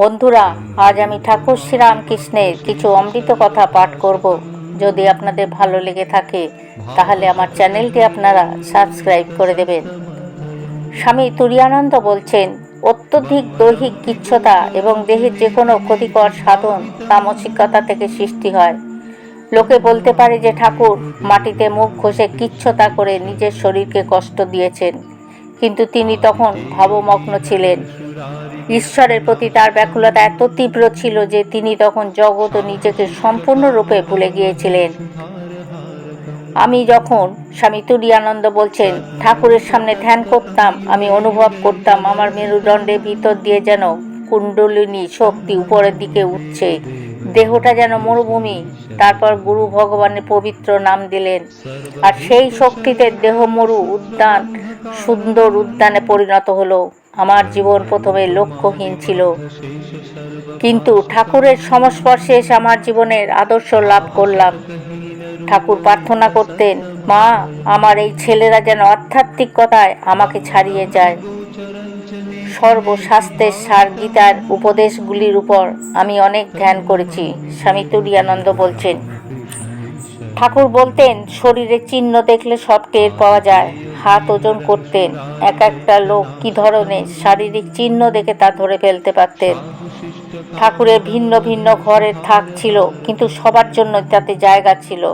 বন্ধুরা, আজ আমি ঠাকুর শ্রীরামকৃষ্ণের কিছু অমৃত কথা পাঠ করব। যদি আপনাদের ভালো লেগে থাকে, তাহলে আমার চ্যানেলটি আপনারা সাবস্ক্রাইব করে দেবেন। স্বামী তুরিয়ানন্দ বলছেন, অত্যধিক দৈহিক কিচ্ছতা এবং দেহের যে কোনো ক্ষতিকর সাধন তামসিকতা থেকে সৃষ্টি হয়। লোকে বলতে পারে যে ঠাকুর মাটিতে মুখ ঘষে কিচ্ছতা করে নিজের শরীরকে কষ্ট দিয়েছেন, কিন্তু তিনি তখন ভাবমগ্ন ছিলেন। ঈশ্বরের প্রতি তার ব্যাকুলতা এত তীব্র ছিল যে তিনি তখন জগৎ ও নিজেকে সম্পূর্ণরূপে ভুলে গিয়েছিলেন। আমি যখন স্বামী তুরিয়ানন্দ বলছেন, ঠাকুরের সামনে ধ্যান করতাম, আমি অনুভব করতাম, আমার মেরুদণ্ডের ভিতর দিয়ে যেন কুণ্ডলিনী শক্তি উপরের দিকে উঠছে, দেহটা যেন মরুভূমি, তারপর গুরু ভগবানের পবিত্র নাম দিলেন। আর সেই শক্তিতে দেহ মরু উদ্যান, সুন্দর উদ্যানে পরিণত হলো। আমার জীবন প্রথমে লক্ষ্যহীন ছিল। কিন্তু ঠাকুরের সংস্পর্শে এসে আমার জীবনের আদর্শ লাভ করলাম। ঠাকুর প্রার্থনা করতেন, মা, আমার এই ছেলেরা যেন আধ্যাত্মিকতায় আমাকে ছাড়িয়ে যায়। সর্বশাস্ত্রের সার গীতার উপদেশগুলির উপর আমি অনেক ধ্যান করেছি স্বামী তুরিয়ানন্দ বলছেন। ঠাকুর বলতেন, শরীরে চিহ্ন দেখলে সব টের পাওয়া যায়। হাত ওজন করতেন। এক একটা লোক কি ধরনের শারীরিক চিহ্ন দেখে তা ধরে ফেলতে পারতেন। ঠাকুরের ভিন্ন ভিন্ন ঘরের থাক ছিল, কিন্তু সবার জন্য তাতে জায়গা ছিল।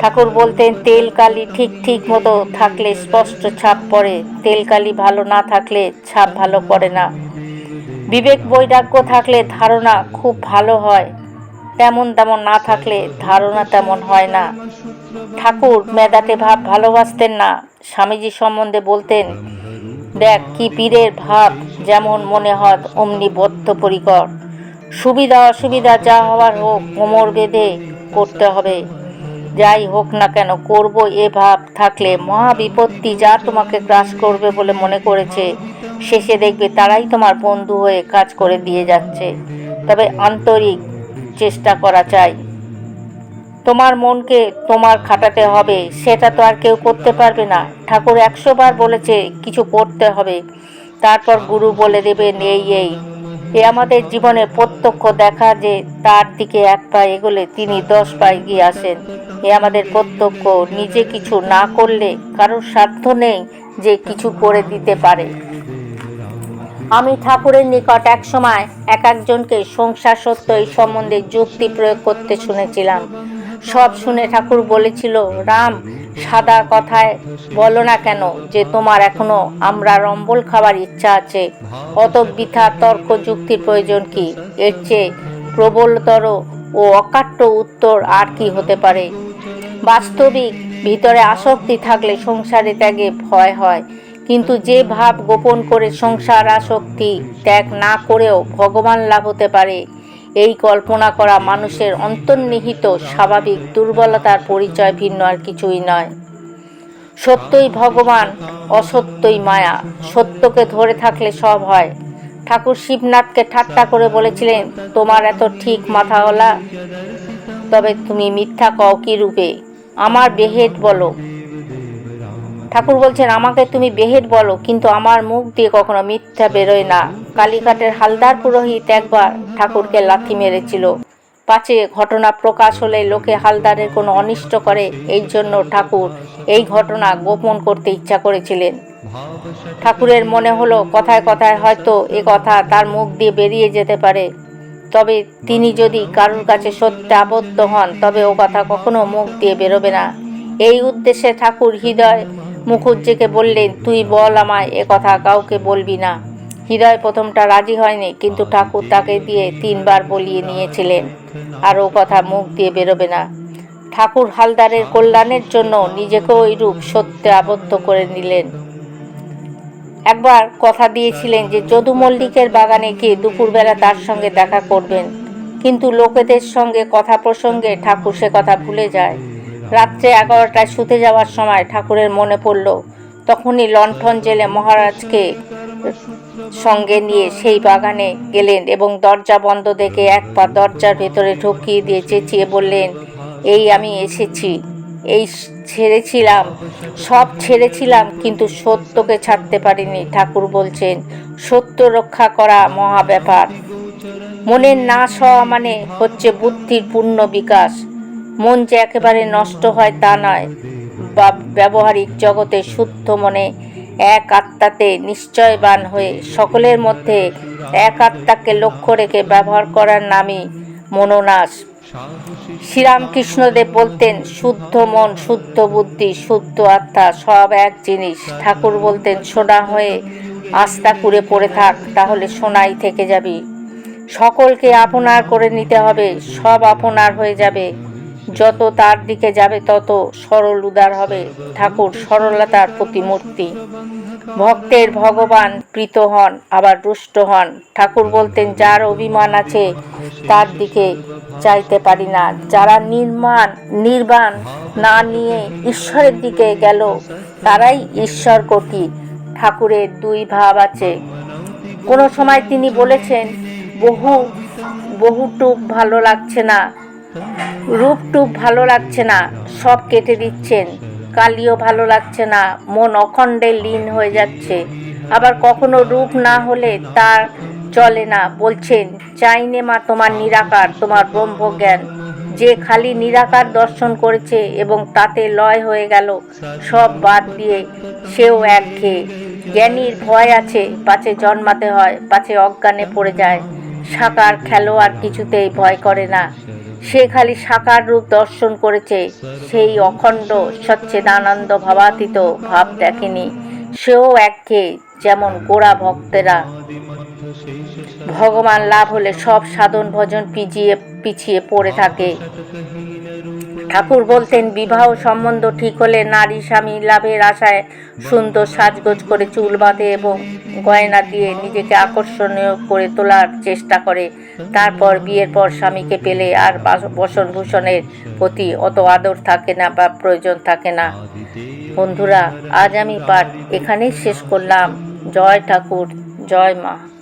ঠাকুর বলতেন, তেল কালি ঠিক ঠিক মতো থাকলে স্পষ্ট ছাপ পড়ে, তেল কালি ভালো না থাকলে ছাপ ভালো পড়ে না। বিবেক বৈরাগ্য থাকলে ধারণা খুব ভালো হয়। তেমন তেমন না থাকলে ধারণা তেমন হয় না। ঠাকুর মেদাতে ভাব ভালোবাসতেন না। স্বামীজি সম্বন্ধে বলতেন, দেখ কি পীরের ভাব, যেমন মনে হয় অমনি বদ্ধপরিকর। সুবিধা অসুবিধা যা হওয়ার হোক, কোমর বেঁধে করতে হবে। যাই হোক না কেন, করব এ ভাব থাকলে মহা বিপত্তি যা তোমাকে গ্রাস করবে বলে মনে করেছে। শেষে দেখবে তারাই তোমার বন্ধু হয়ে কাজ করে দিয়ে যাচ্ছে। তবে আন্তরিক চেষ্টা করা চাই। তোমার মনকে তোমার খাটাতে হবে, সেটা তো আর কেউ করতে পারবে না। ঠাকুর একশো বার বলেছে, কিছু করতে হবে। তারপর গুরু বলে দেবেন এই এই এ আমাদের জীবনে প্রত্যক্ষ দেখা যে তার দিকে এক পা এগোলে তিনি দশ পা এগিয়ে আসেন। এ আমাদের প্রত্যক্ষ, নিজে কিছু না করলে কারোর সাধ্য নেই যে কিছু করে দিতে পারে। আমি ঠাকুরের নিকট এক সময় এক একজনকে সংসার সত্য এই সম্বন্ধে যুক্তি প্রয়োগ করতে শুনেছিলাম। সব শুনে ঠাকুর বলেছিল, রাম, সাদা কথায় বলো না কেন যে তোমার এখনও আমরা রম্বল খাবার ইচ্ছা আছে? অত বৃথা তর্ক যুক্তির প্রয়োজন কি? এর চেয়ে প্রবলতর ও অকাট্য উত্তর আর কি হতে পারে? বাস্তবিক ভিতরে আসক্তি থাকলে সংসারে ত্যাগে ভয় হয়। কিন্তু যে ভাব গোপন করে সংসার আসক্তি ত্যাগ না করেও ভগবান লাভ হতে পারে। এই কল্পনা করা মানুষের অন্তর্নিহিত স্বাভাবিক দুর্বলতার পরিচয় ভিন্ন আর কিছুই নয়। সত্যই ভগবান, অসত্যই মায়া, সত্যকে ধরে থাকলে সব হয়। ঠাকুর শিবনাথকে ঠাট্টা করে বলেছিলেন, তোমার এত ঠিক মাথাওয়ালা তবে তুমি মিথ্যা কও কি রূপে? আমার বেহেট বলো। ঠাকুর বলছেন, আমাকে তুমি বেহেট বলো, কিন্তু আমার মুখ দিয়ে কখনো মিথ্যা বেরোয় না। কালীঘাটের হালদার পুরোহিত একবার ঠাকুরকে লাথি মেরেছিল। পাছে ঘটনা প্রকাশ হলে লোকে হালদারের কোনো অনিষ্ট করে, এই জন্য ঠাকুর এই ঘটনা গোপন করতে ইচ্ছা করেছিলেন। ঠাকুরের মনে হলো, কথায় কথায় হয়তো এ কথা তার মুখ দিয়ে বেরিয়ে যেতে পারে। তবে তিনি যদি কারোর কাছে সত্যে আবদ্ধ হন, তবে ও কথা কখনো মুখ দিয়ে বেরোবে না। এই উদ্দেশ্যে ঠাকুর হৃদয় মুখুজ্জেকে বললেন, তুই বল আমায় এ কথা, কাউকে বলবি না। হৃদয় প্রথমটা রাজি হয়নি, কিন্তু ঠাকুর তাকে দিয়ে তিনবার বলিয়ে নিয়েছিলেন, আর ও কথা মুখ দিয়ে বেরোবে না। ঠাকুর হালদারের কল্যাণের জন্য নিজেকেও ওই রূপ সত্যে আবদ্ধ করে নিলেন। একবার কথা দিয়েছিলেন যে, যদু মল্লিকের বাগানে গিয়ে দুপুরবেলা তার সঙ্গে দেখা করবেন। কিন্তু লোকেদের সঙ্গে কথা প্রসঙ্গে ঠাকুর সে কথা ভুলে যায়। রাত্রে এগারোটায় শুতে যাওয়ার সময় ঠাকুরের মনে পড়ল, তখনই লণ্ঠন জেলে মহারাজকে সঙ্গে নিয়ে সেই বাগানে গেলেন এবং দরজা বন্ধ দেখে এক পা দরজার ভেতরে ঢুকিয়ে দিয়ে চেঁচিয়ে বললেন, এই আমি এসেছি, এই ছেড়েছিলাম, সব ছেড়েছিলাম, কিন্তু সত্যকে ছাড়তে পারিনি। ঠাকুর বলছেন, সত্য রক্ষা করা মহা ব্যাপার। মনের নাশ হওয়া মানে হচ্ছে বুদ্ধির পূর্ণ বিকাশ। মন যে একেবারে নষ্ট হয় তা নয়। বা ব্যবহারিক জগতে শুদ্ধ মনে এক আত্মাতে নিশ্চয়বান হয়ে সকলের মধ্যে এক আত্মাকে লক্ষ্য রেখে ব্যবহার করার নামই মনোনাশ। শ্রীরামকৃষ্ণদেব বলতেন, শুদ্ধ মন, শুদ্ধ বুদ্ধি, শুদ্ধ আত্মা সব এক জিনিস। ঠাকুর বলতেন, সোনা হয়ে আস্থা কুড়ে পড়ে থাক, তাহলে সোনাই থেকে যাবি। সকলকে আপনার করে নিতে হবে, সব আপনার হয়ে যাবে। যত তার দিকে যাবে, তত সরল উদার হবে। ঠাকুর, সরলতার প্রতিমূর্তি ভক্তের ভগবান প্রীত হন, আবার রুষ্ট হন। ঠাকুর বলতেন, যার অভিমান আছে, তার দিকে চাইতে পারি না। যারা নির্মাণ, নির্বাণ না নিয়ে ঈশ্বরের দিকে গেল, তারাই ঈশ্বর কোটি। ঠাকুরের দুই ভাব আছে। কোনো সময় তিনি বলেছেন, বহু, বহুটুক ভালো লাগছে না। রূপটুপ ভালো লাগছে না, সব কেটে দিচ্ছেন। কালিও ভালো লাগছে না, মন অখণ্ডে লীন হয়ে যাচ্ছে। আবার কখনো রূপ না হলে তার চলে না, বলছেন চাইনে মা তোমার নিরাকার, তোমার ব্রহ্মজ্ঞান। যে খালি নিরাকার দর্শন করেছে এবং তাতে লয় হয়ে গেল, সব বাদ দিয়ে সেও একঘেয়ে জ্ঞানীর ভয় আছে, পাছে জন্মাতে হয়, পাছে অজ্ঞানে পড়ে যায়। সাকার খেলোয়াড় কিছুতেই ভয় করে না। সে খালি সাকার রূপ দর্শন করেছে। সেই অখণ্ড সচ্ছেদানন্দ ভাবাতীত ভাব দেখেনি। সেও একঘে যেমন গোড়া ভক্তেরা। ভগবান লাভ হলে সব সাধন ভজন পিছিয়ে পিছিয়ে পড়ে থাকে। ঠাকুর বলতেন, বিবাহ সম্বন্ধ ঠিক হলে নারী স্বামী লাভের আশায় সুন্দর সাজগোজ করে চুল বাঁধে এবং গয়না দিয়ে নিজেকে আকর্ষণীয় করে তোলার চেষ্টা করে। তারপর বিয়ের পর স্বামীকে পেলে আর বাস- বসন ভূষণের প্রতি অত আদর থাকে না বা প্রয়োজন থাকে না। বন্ধুরা, আজ আমি পাঠ এখানেই শেষ করলাম। জয় ঠাকুর, জয় মা।